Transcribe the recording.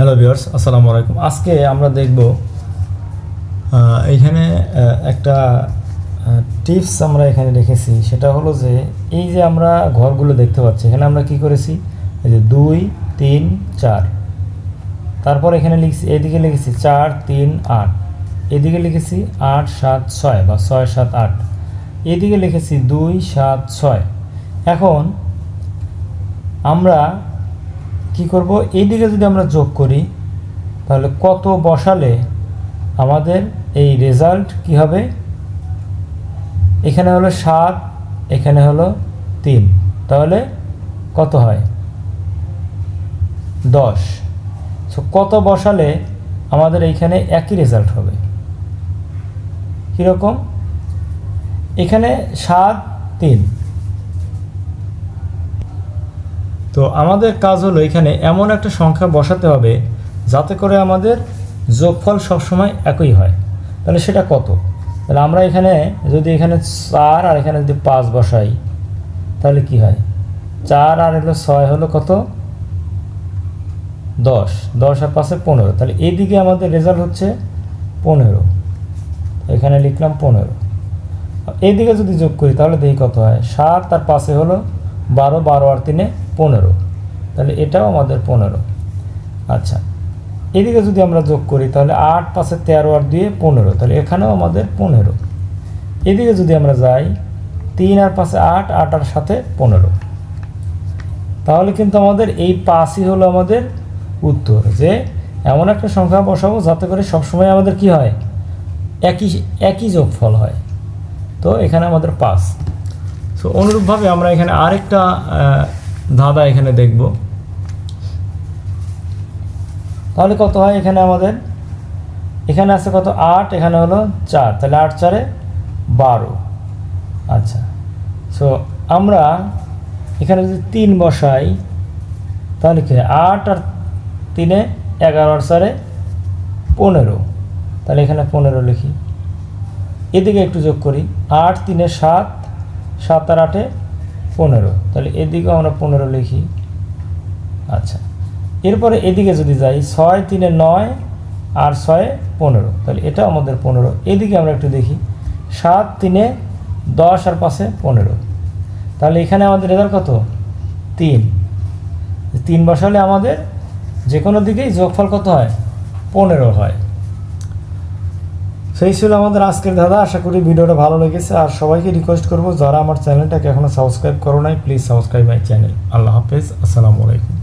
Hello viewers আসসালামু আলাইকুম। আজকে আমরা দেখব আহ, এইখানে একটা টিপস আমরা এখানে রেখেছি। সেটা হলো যে এই যে আমরা ঘরগুলো দেখতে পাচ্ছি এখানে আমরা কি করেছি? এই যে দুই তিন চার। তারপর এখানে লিখছি এদিকে লিখেছি চার তিন আট। এদিকে লিখেছি আট সাত ছয় বা ছয় সাত আট। এদিকে লিখেছি দুই সাত ছয়। এখন আমরা কি করব? এইদিকে যদি আমরা যোগ করি, তাহলে কত বসালে আমাদের এই রেজাল্ট কি হবে? এখানে হলো সাত, এখানে হলো তিন। তাহলে কত হয়? দশ। সো কত বসালে আমাদের এইখানে একই রেজাল্ট হবে? কীরকম? এখানে সাত, তিন। তো আমাদের কাজ হলো এখানে এমন একটা সংখ্যা বসাতে হবে যাতে করে আমাদের যোগফল সবসময় একই হয়। তাহলে সেটা কত? তাহলে আমরা এখানে যদি এখানে চার আর এখানে যদি পাঁচ বসাই, তাহলে কি হয়? চার আর হলো ছয় হলো কত? দশ। দশ আর পাশে পনেরো। তাহলে এইদিকে আমাদের রেজাল্ট হচ্ছে পনেরো। এখানে লিখলাম পনেরো। এইদিকে যদি যোগ করি, তাহলে দেখি কত হয়? সাত আর পাশে হলো বারো। বারো আর তিনে পনেরো। তাহলে এটাও আমাদের পনেরো। আচ্ছা এদিকে যদি আমরা যোগ করি, তাহলে আট পাশে তেরো আর দিয়ে পনেরো, তাহলে এখানেও আমাদের পনেরো। এদিকে যদি আমরা যাই, তিন আর পাশে আট আট আর সাথে পনেরো। তাহলে কিন্তু আমাদের এই পাঁচই হলো আমাদের উত্তর যে এমন একটা সংখ্যা বসাবো যাতে করে সবসময় আমাদের কি হয়? একই একই যোগফল হয়। তো এখানে আমাদের পাঁচ। সো অনুরূপভাবে আমরা এখানে আরেকটা ধাঁধা এখানে দেখব। তাহলে কত হয় এখানে আমাদের? এখানে আছে কত? আট, এখানে হলো চার। তাহলে আট চারে বারো। আচ্ছা। সো আমরা এখানে যদি তিন বসাই, তাহলে কি আট আর তিনে এগারো আর চারে পনেরো। তাহলে এখানে পনেরো লিখি। এদিকে একটু যোগ করি। আট, তিনে সাত সাত আর আটে পনেরো। তাহলে এদিকেও আমরা পনেরো লিখি। আচ্ছা। এরপরে এদিকে যদি যাই, ছয় তিনে নয় আর ছয় পনেরো। তাহলে এটা আমাদের পনেরো। এদিকে আমরা একটু দেখি, সাত তিনে দশ আর পাশে পনেরো। তাহলে এখানে আমাদের রেজাল্ট কত? তিন। তিন বসালে আমাদের যে কোনো দিকেই যোগফল কত হয়? পনেরো হয়। সেই ছিল আমাদের আজকের দাদা আশা করি ভিডিওটা ভালো লেগেছে। আর সবাইকে রিকোয়েস্ট করব, যারা আমার চ্যানেলটাকে এখনও সাবস্ক্রাইব করো নাই প্লিজ সাবস্ক্রাইব মাই চ্যানেল আল্লাহ হাফেজ। আসসালামু আলাইকুম।